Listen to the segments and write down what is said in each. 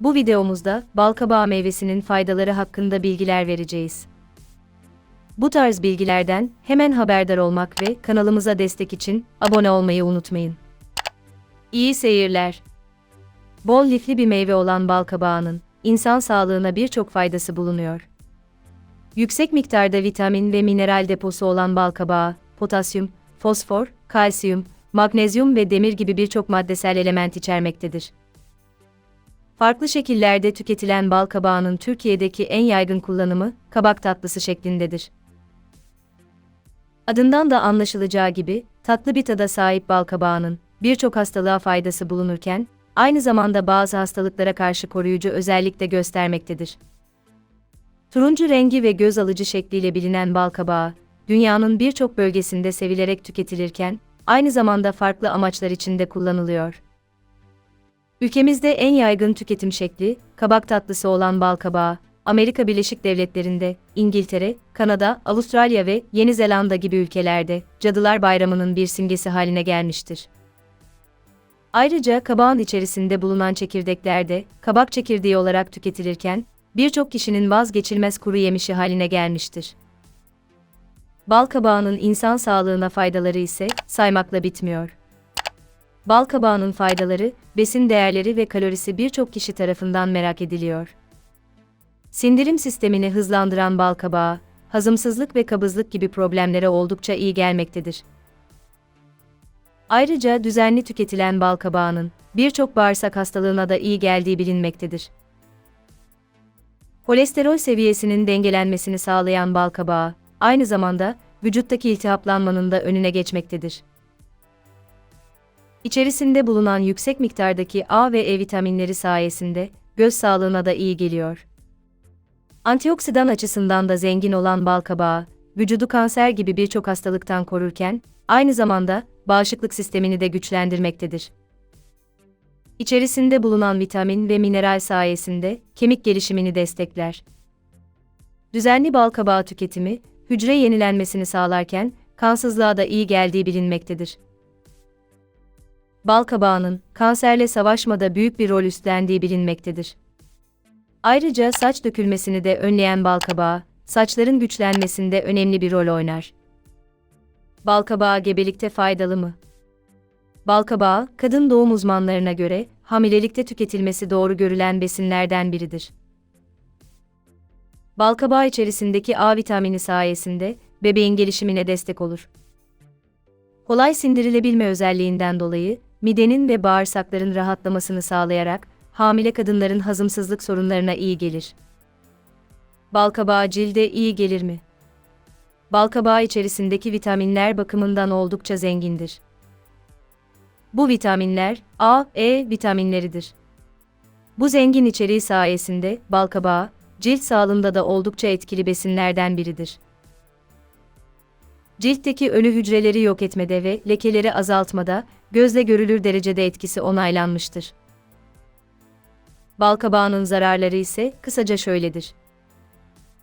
Bu videomuzda balkabağı meyvesinin faydaları hakkında bilgiler vereceğiz. Bu tarz bilgilerden hemen haberdar olmak ve kanalımıza destek için abone olmayı unutmayın. İyi seyirler. Bol lifli bir meyve olan balkabağının insan sağlığına birçok faydası bulunuyor. Yüksek miktarda vitamin ve mineral deposu olan balkabağı, potasyum, fosfor, kalsiyum, magnezyum ve demir gibi birçok maddesel element içermektedir. Farklı şekillerde tüketilen bal kabağının Türkiye'deki en yaygın kullanımı kabak tatlısı şeklindedir. Adından da anlaşılacağı gibi tatlı bir tada sahip bal kabağının birçok hastalığa faydası bulunurken aynı zamanda bazı hastalıklara karşı koruyucu özellik de göstermektedir. Turuncu rengi ve göz alıcı şekliyle bilinen bal kabağı, dünyanın birçok bölgesinde sevilerek tüketilirken aynı zamanda farklı amaçlar için de kullanılıyor. Ülkemizde en yaygın tüketim şekli, kabak tatlısı olan bal kabağı, Amerika Birleşik Devletleri'nde, İngiltere, Kanada, Avustralya ve Yeni Zelanda gibi ülkelerde Cadılar Bayramı'nın bir simgesi haline gelmiştir. Ayrıca kabağın içerisinde bulunan çekirdekler de kabak çekirdeği olarak tüketilirken, birçok kişinin vazgeçilmez kuru yemişi haline gelmiştir. Bal kabağının insan sağlığına faydaları ise saymakla bitmiyor. Bal kabağının faydaları, besin değerleri ve kalorisi birçok kişi tarafından merak ediliyor. Sindirim sistemini hızlandıran bal kabağı, hazımsızlık ve kabızlık gibi problemlere oldukça iyi gelmektedir. Ayrıca düzenli tüketilen bal kabağının birçok bağırsak hastalığına da iyi geldiği bilinmektedir. Kolesterol seviyesinin dengelenmesini sağlayan bal kabağı, aynı zamanda vücuttaki iltihaplanmanın da önüne geçmektedir. İçerisinde bulunan yüksek miktardaki A ve E vitaminleri sayesinde göz sağlığına da iyi geliyor. Antioksidan açısından da zengin olan bal kabağı, vücudu kanser gibi birçok hastalıktan korurken, aynı zamanda bağışıklık sistemini de güçlendirmektedir. İçerisinde bulunan vitamin ve mineral sayesinde kemik gelişimini destekler. Düzenli bal kabağı tüketimi, hücre yenilenmesini sağlarken kansızlığa da iyi geldiği bilinmektedir. Bal kabağının kanserle savaşmada büyük bir rol üstlendiği bilinmektedir. Ayrıca saç dökülmesini de önleyen bal kabağı, saçların güçlenmesinde önemli bir rol oynar. Bal kabağı gebelikte faydalı mı? Bal kabağı, kadın doğum uzmanlarına göre hamilelikte tüketilmesi doğru görülen besinlerden biridir. Bal kabağı içerisindeki A vitamini sayesinde bebeğin gelişimine destek olur. Kolay sindirilebilme özelliğinden dolayı midenin ve bağırsakların rahatlamasını sağlayarak hamile kadınların hazımsızlık sorunlarına iyi gelir. Balkabağı cilde iyi gelir mi? Balkabağı içerisindeki vitaminler bakımından oldukça zengindir. Bu vitaminler A, E vitaminleridir. Bu zengin içeriği sayesinde balkabağı cilt sağlığında da oldukça etkili besinlerden biridir. Ciltteki ölü hücreleri yok etmede ve lekeleri azaltmada gözle görülür derecede etkisi onaylanmıştır. Balkabağının zararları ise kısaca şöyledir.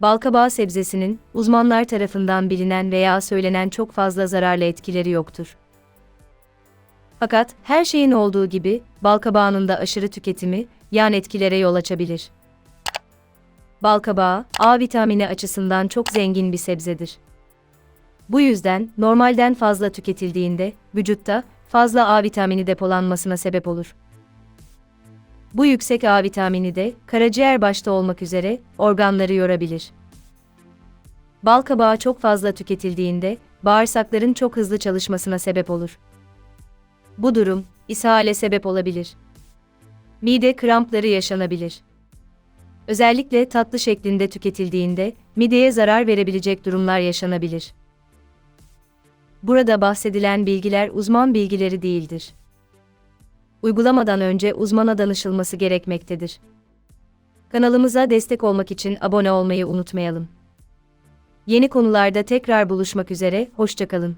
Balkabağı sebzesinin uzmanlar tarafından bilinen veya söylenen çok fazla zararlı etkileri yoktur. Fakat her şeyin olduğu gibi balkabağının da aşırı tüketimi yan etkilere yol açabilir. Balkabağı, A vitamini açısından çok zengin bir sebzedir. Bu yüzden normalden fazla tüketildiğinde vücutta fazla A vitamini depolanmasına sebep olur. Bu yüksek A vitamini de karaciğer başta olmak üzere organları yorabilir. Bal kabağı çok fazla tüketildiğinde bağırsakların çok hızlı çalışmasına sebep olur. Bu durum ishale sebep olabilir. Mide krampları yaşanabilir. Özellikle tatlı şeklinde tüketildiğinde mideye zarar verebilecek durumlar yaşanabilir. Burada bahsedilen bilgiler uzman bilgileri değildir. Uygulamadan önce uzmana danışılması gerekmektedir. Kanalımıza destek olmak için abone olmayı unutmayalım. Yeni konularda tekrar buluşmak üzere, hoşçakalın.